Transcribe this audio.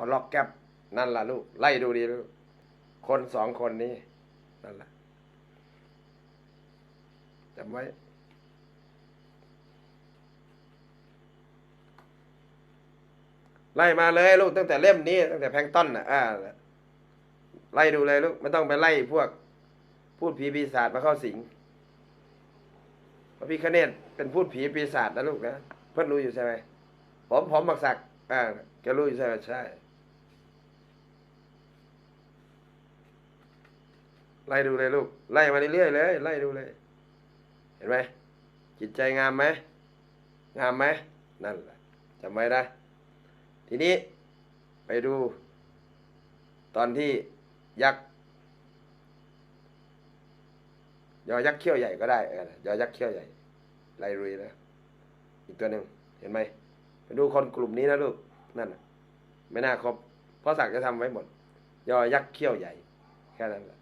อล็อกแก๊ปนั่นล่ะลูก ไล่ดูดีลูก คนสองคนนี้ นั่นแหละจำไว้ไล่มาเลยลูกตั้งแต่เล่มนี้ ตั้งแต่แพงต้นน่ะอ่าไล่ดูเลยลูกไม่ต้องไปไล่พวก พูดผีปีศาจมาเข้าสิงพระพิคเนตเป็นพูดผีปีศาจนะลูกนะเพื่อนรู้อยู่ใช่ไหมผมผมบักศักดิ์อ่าแกรู้อยู่ใช่ไหมใช่ ไล่ดูเลยลูก ไล่มาเรื่อยๆเลย ไล่ดูเลย เห็นไหมจิตใจงามไหมงามไหมนั่นแหละจำไว้นะทีนี้ไปดู ตอนที่ยักษ์ยอยักษ์เขี้ยวใหญ่ก็ได้เออยอยักษ์เขี้ยวใหญ่ ไล่รุยนะอีกตัวหนึ่งเห็นไหมไปดูคนกลุ่มนี้นะลูกนั่นน่ะไม่น่าครบเพราะศักจะทำไว้หมด ยอยักษ์เขี้ยวใหญ่ แค่นั้นแหละ